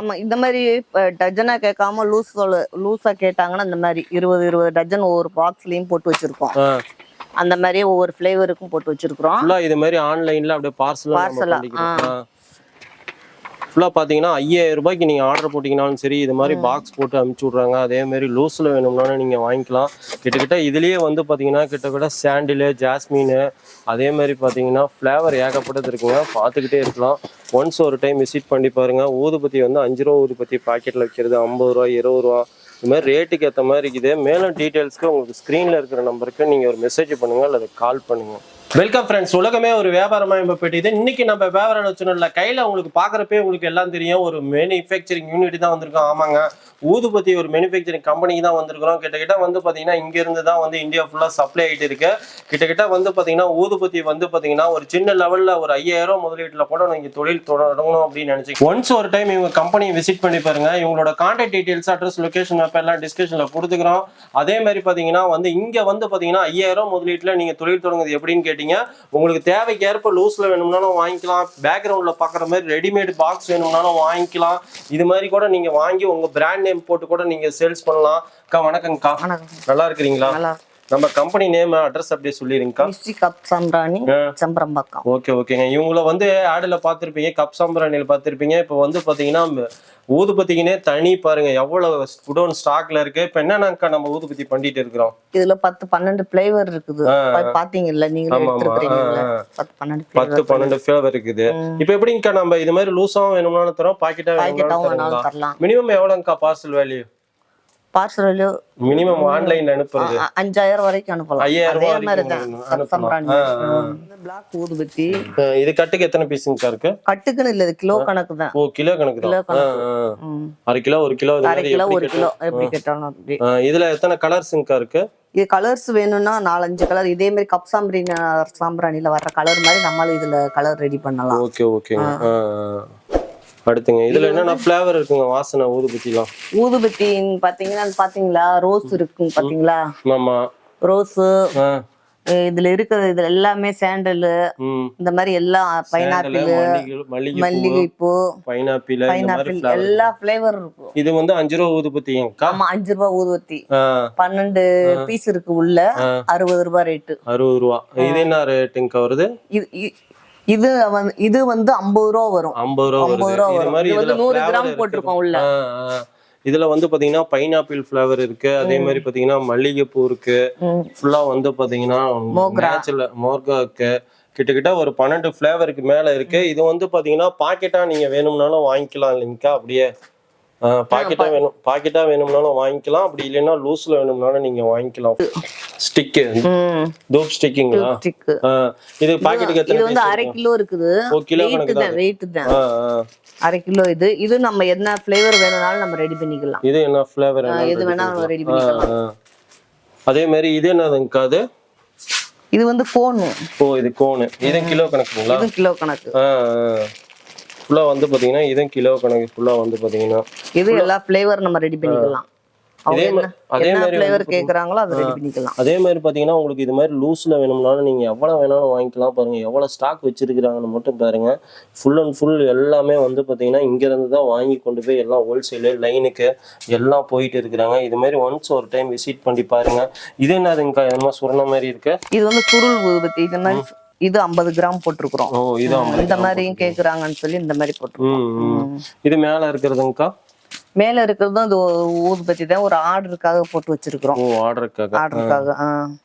ஆமா இந்த மாதிரி டஜனா கேட்காம லூஸ் லூஸா கேட்டாங்கன்னா இந்த மாதிரி இருபது இருபது டஜன் ஒவ்வொரு பாக்ஸ்லயும் போட்டு வச்சிருக்கோம். அந்த மாதிரி ஒவ்வொரு ஃபிளேவருக்கும் போட்டு வச்சிருக்கிறோம். இது மாதிரி ஆன்லைன்ல அப்படியே பார்சலா Parcel ஆ, ஃபுல்லா பாத்தீங்கன்னா ஐயாயிரம் ரூபாய்க்கு நீங்க ஆர்டர் போட்டீங்கனாலும் சரி இது மாதிரி பாக்ஸ் போட்டு அனுப்பிச்சு விட்றாங்க. அதே மாதிரி லூஸ்ல வேணும்னாலும் நீங்க வாங்கிக்கலாம். கிட்டத்தட்ட இதுலயே வந்து பாத்தீங்கன்னா கிட்டத்தட்ட சாண்டிலு ஜாஸ்மின் அதே மாதிரி பாத்தீங்கன்னா ஃப்ளேவர் ஏகப்பட்டது இருக்குங்க. பார்த்துக்கிட்டே இருக்கலாம். ஒன்ஸ் ஒரு டைம் விசிட் பண்ணி பாருங்க. ஊதுபத்தி வந்து அஞ்சு ரூபா ஊதுபத்தி பாக்கெட்ல விற்கிறது ஐம்பது ரூபா இருபது ரூபா. இது மாதிரி ரேட்டுக்கு ஏற்ற மாதிரி இருக்குது. மேலும் டீட்டெயில்ஸ்க்கு உங்களுக்கு ஸ்க்ரீனில் இருக்கிற நம்பருக்கு நீங்கள் ஒரு மெசேஜ் பண்ணுங்க. அல்லது கால் பண்ணுங்க. வெல்கம் ஃப்ரெண்ட்ஸ் உலகமே ஒரு வியாபாரமாக போயிட்டு இன்னைக்கு நம்ம வியாபாரம் வச்சுனோம்ல கையில் உங்களுக்கு பார்க்குறப்பே உங்களுக்கு எல்லாம் தெரியும். ஒரு மேனுஃபேக்சரிங் யூனிட் தான் வந்திருக்கோம். ஆமாங்க. ஊதுபத்தி ஒரு மேனுஃபேக்சரிங் கம்பெனிக்கு தான் வந்திருக்கிறோம். கிட்டக்கிட்ட வந்து பார்த்தீங்கன்னா இங்கேருந்து தான் வந்து இந்தியா ஃபுல்லாக சப்ளை ஆகிட்டு இருக்கு. கிட்டத்தட்ட வந்து பார்த்தீங்கன்னா ஊதுபத்தி வந்து பார்த்தீங்கன்னா ஒரு சின்ன லெவலில் ஒரு ஐயாயிரம் முதலீட்டில் கூட நீங்கள் தொழில் தொடங்கணும் அப்படின்னு நினச்சி ஒன்ஸ் ஒரு டைம் இவங்க கம்பெனியை விசிட் பண்ணி பாருங்க. இவங்களோட contact details address location map எல்லாம் டிஸ்கஷனில் கொடுத்துக்கிறோம். அதே மாதிரி பார்த்தீங்கன்னா வந்து இங்கே வந்து பார்த்தீங்கன்னா ஐயாயிரம் முதலீட்டில் நீங்கள் தொழில் தொடங்குது எப்படின்னு கேட்டீங்க உங்களுக்கு தேவைக்கு ஏற்ப லூஸில் வேணும்னாலும் வாங்கிக்கலாம். பேக்ரவுண்டில் பார்க்குற மாதிரி ரெடிமேட் பாக்ஸ் வேணும்னாலும் வாங்கிக்கலாம். இது மாதிரி கூட நீங்கள் வாங்கி உங்கள் பிராண்ட் நேம் போட்டு கூட நீங்கள் சேல்ஸ் பண்ணலாம். அக்கா வணக்கம்க்கா வணக்கம். நல்லா இருக்கிறீங்களா? நம்ம கம்பெனி நேம் அட்ரஸ் அப்படியே சொல்லிடுங்கக்கா மிஸ்டி கப் சாம்பிராணி செம்பரம்பாக்கம். ஓகே ஓகேங்க இவங்கள வந்து ஆடுல பார்த்துருப்பீங்க கப் சாம்பிராணியில் பார்த்துருப்பீங்க. இப்போ வந்து பார்த்தீங்கன்னா ஊதுபத்திக்குனே தனி பாருங்க எவ்வளவு குடோன் ஸ்டாக்ல இருக்கு. இப்போ என்னன்னாக்கா நம்ம ஊதுபத்தி பண்ணிட்டு இருக்கிறோம்? இதுல பத்து பன்னெண்டு ஃபிளேவர் இருக்குது. பாத்தீங்கல்ல ஆ. பத்து பன்னெண்டு பத்து பன்னெண்டு ஃபிளேவர் இருக்குது. இப்போ எப்படிங்கக்கா நம்ம இது மாதிரி லூஸாவும் வேணும்னாலும் தரோம் பாக்கெட்டா வேணும்னாலும் தரலாம். மினிமம் எவ்வளோங்கக்கா பார்சல் வேல்யூ பார்சல் மினிமம் ஆன்லைன்ல அனுப்புறது. அஞ்சாயிரம் வரைக்கும் அனுப்பலாம். ஐயாயிரம் அதே ரூபாய் மாதிரி தான். பிளாக் ஊதுபத்தி இது கட்டுக்கு எத்தனை பீஸுங்கக்கா இருக்கு? கட்டுக்குன்னு இல்ல இது கிலோ கணக்கு தான். ஓ கிலோ கணக்கு கிலோ தான் கணக்கு. அரை கிலோ ஒரு கிலோ இது அரை கிலோ ஒரு? கிலோ எப்படி கேட்டாலும் அப்படி. இதுல எத்தனை கலர்ஸுங்கக்கா இருக்கு? இது கலர்ஸ் வேணும்னா நாலஞ்சு கலர் இதே மாதிரி கப் சாம்பிராணி சாம்பிராணில வர்ற கலர் மாதிரி நம்மளும் இதுல கலர் ரெடி பண்ணலாம். ஓகே ஆ. அடுத்துங்க இதுல என்னென்ன ஃபிளேவர் இருக்குங்க? வாசனை ஊதுபத்திலாம்? ஊதுபத்தின்னு பாத்தீங்கன்னா பாத்தீங்களா? ரோஸ் இருக்கும் பாத்தீங்களா? ஆமா. ரோஸ் இதுல இருக்கிறது இதுல எல்லாமே சாண்டல் இந்த மாதிரி எல்லாம் பைனாப்பிள் மல்லிகை மல்லிகை மல்லிகை பூ பைனாப்பிள் பைனாப்பிள் எல்லா ஃபிளேவர் இருக்கும். இது வந்து அஞ்சு ரூபா ஊதுபத்திங்கக்கா ஆமா அஞ்சு ரூபாய் ஊதுவத்தி ஆ, பன்னெண்டு பீஸ் இருக்கு உள்ள. அறுபது ரூபாய் ரேட்டு அறுபது ரூபா. இது என்ன ரேட்டுங்கக்கா வருது? இது இது வந்து இது வந்து ஐம்பது ரூபா வரும். ஐம்பது ரூபா ஐம்பது ரூபா வரும். மாதிரி இது வந்து நூறு கிராம் போட்டிருக்கோம் உள்ள. இதுல வந்து பாத்தீங்கன்னா பைனாப்பிள் ஃபிளேவர் இருக்கு. அதே மாதிரி பாத்தீங்கன்னா மல்லிகைப்பூ இருக்கு. ஃபுல்லா வந்து பாத்தீங்கன்னா மோர்கா இருக்கு. கிட்டத்தட்ட ஒரு பன்னெண்டு ஃபிளேவருக்கு மேல இருக்கு. இது வந்து பாத்தீங்கன்னா பாக்கெட்டா நீங்க வேணும்னாலும் வாங்கிக்கலாம் இல்லைங்கக்கா. அப்படியே பாக்கெட்டா வேணும் பாக்கெட்டா வேணும்னாலும் வாங்கிக்கலாம். அப்படி இல்லைன்னா லூஸ்ல வேணும்னாலும் நீங்க வாங்கிக்கலாம். ஸ்டிக்கு. தூப் ஸ்டிக்குங்களா. இது பாக்கெட்டுக்கு இது வந்து அரை? கிலோ இருக்குது. கிலோ கணக்கு தான் வெயிட் தான். ஆ, ஆ. அரை கிலோ இது. இது நம்ம என்ன ஃபிளேவர் வேணும்னாலும் நம்ம ரெடி பண்ணிக்கலாம். இது என்ன ஃபிளேவர் ஆ, எது வேணா நம்ம ரெடி பண்ணிக்கலாம். அதே மாதிரி இது என்னதுங்கக்கா அது? இது வந்து கோனு ஓ இது கோனு இது கிலோ கணக்குங்களா? இது கிலோ கணக்கு. ஃபுல்லா வந்து பாத்தீங்கன்னா இதுவும் கிலோ கணக்கு ஃபுல்லா வந்து பாத்தீங்கன்னா இது எல்லா ஃபிளேவர் நம்ம ரெடி பண்ணிக்கலாம். அதே என்ன மாதிரி ஃபிளேவர் கேக்குறாங்களோ அதை ரெடி பண்ணிக்கலாம். அதே மாதிரி பாத்தீங்கன்னா உங்களுக்கு இது மாதிரி லூஸ்ல வேணும்னாலும் நீங்க எவ்வளவு வேணாலும் வாங்கிக்கலாம் பாருங்க. எவ்வளவு ஸ்டாக் வச்சிருக்கிறாங்கன்னு மட்டும் பாருங்க. ஃபுல் அண்ட் ஃபுல் எல்லாமே வந்து பாத்தீங்கன்னா இங்க இருந்து தான் வாங்கி கொண்டு போய் எல்லாம் ஹோல்சேலு லைனுக்கு எல்லாம் போயிட்டு இருக்கிறாங்க. இது மாதிரி ஒன்ஸ் ஒரு டைம் விசிட் பண்ணி பாருங்க. இது என்னதுங்கக்கா என்னமோ சுரண மாதிரி இருக்கு. இது வந்து சுருள் ஊதுபத்தி இது மாதிரி இது ஐம்பது கிராம் போட்டிருக்கிறோம். ஓ இது இந்த மாதிரியும் கேக்குறாங்கன்னு சொல்லி இந்த மாதிரி போட்டிருக்கோம். இது மேல இருக்கிறதுங்கக்கா? மேல இருக்கிறதும் இந்த ஊதுபத்தி தான் ஒரு ஆர்டருக்காக போட்டு வச்சிருக்கிறோம். ஆர்டருக்காக. ஆர்டருக்காக